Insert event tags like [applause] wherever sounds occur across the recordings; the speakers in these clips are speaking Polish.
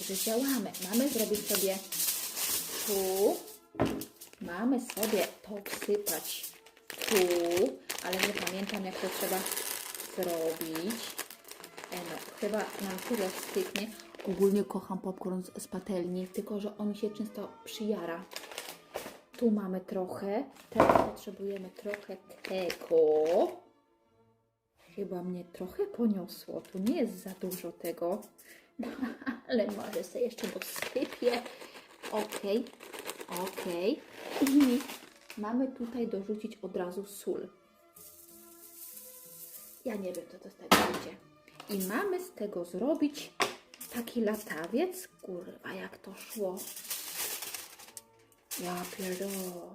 że działamy. Mamy zrobić sobie tu, mamy sobie to wsypać tu, ale nie pamiętam jak to trzeba zrobić. E no, chyba nam tyle styknie. Ogólnie kocham popcorn z, z patelni, tylko że on mi się często przyjara. Tu mamy trochę, teraz potrzebujemy trochę tego. Chyba mnie trochę poniosło, tu nie jest za dużo tego, [laughs] ale może sobie jeszcze dosypię. Okej, okej. I mamy tutaj dorzucić od razu sól. Ja nie wiem, co to z tego będzie. I mamy z tego zrobić taki latawiec. Kurwa, jak to szło. Ja pierdolę.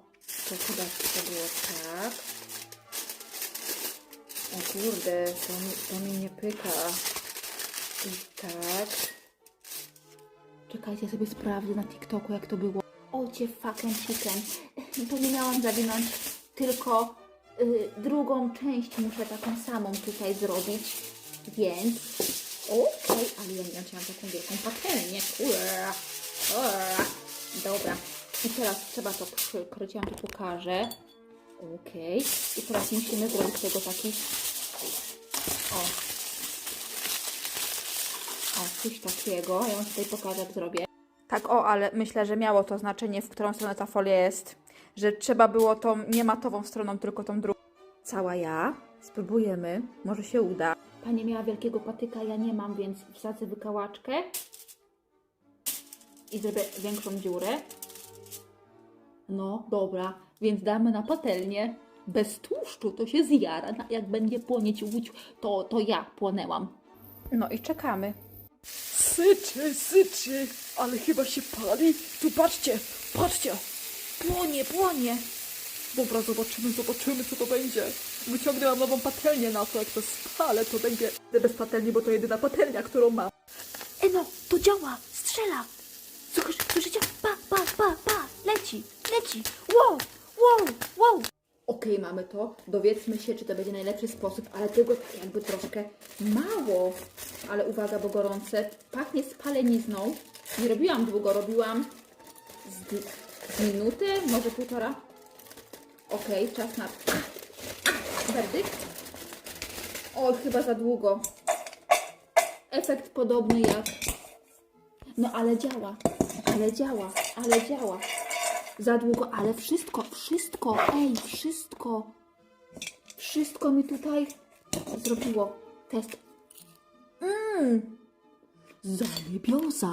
To chyba to było tak. O kurde, to mi, to mi nie pyka. I tak. Czekajcie, sobie sprawdzę na TikToku, jak to było. Ocie fucking chicken. [laughs] To nie miałam zawinąć, tylko y, drugą część muszę taką samą tutaj zrobić. Więc okej, ale ja nie chciałam taką wielką patelnię. Kurwa. Dobra. I teraz trzeba to przykryć, ja to pokażę. Okej. I teraz musimy zrobić tego taki... O. Coś takiego. Ja wam tutaj pokażę, jak zrobię. Tak, o, ale myślę, że miało to znaczenie, w którą stronę ta folia jest. Że trzeba było tą nie matową stroną, tylko tą drugą. Cała ja. Spróbujemy. Może się uda. Pani miała wielkiego patyka, ja nie mam, więc wsadzę wykałaczkę. I zrobię większą dziurę. No, dobra, więc damy na patelnię. Bez tłuszczu to się zjara. Jak będzie płonieć łódź, to, to ja płonęłam. No i czekamy. Syczy, syczy, ale chyba się pali. Tu patrzcie, patrzcie. Płonie, płonie. Dobra, zobaczymy, zobaczymy co to będzie. Wyciągnęłam nową patelnię na to, jak to spalę, to będzie bez patelni, bo to jedyna patelnia, którą mam. Eno, to działa, strzela. Słyszycie? Pa, pa, pa, pa, leci, leci. Wow, wow, Okej, mamy to. Dowiedzmy się, czy to będzie najlepszy sposób, ale tego tak jakby troszkę mało. Ale uwaga, bo gorące. Pachnie spalenizną. Nie robiłam długo, robiłam z, z minutę, może półtora. Okej, czas na... Werdykt? Oj, chyba za długo. Efekt podobny jak no ale działa, ale działa, ale działa. Za długo, ale wszystko, wszystko, ej, wszystko, wszystko mi tutaj zrobiło test. Mmm, zajebioza.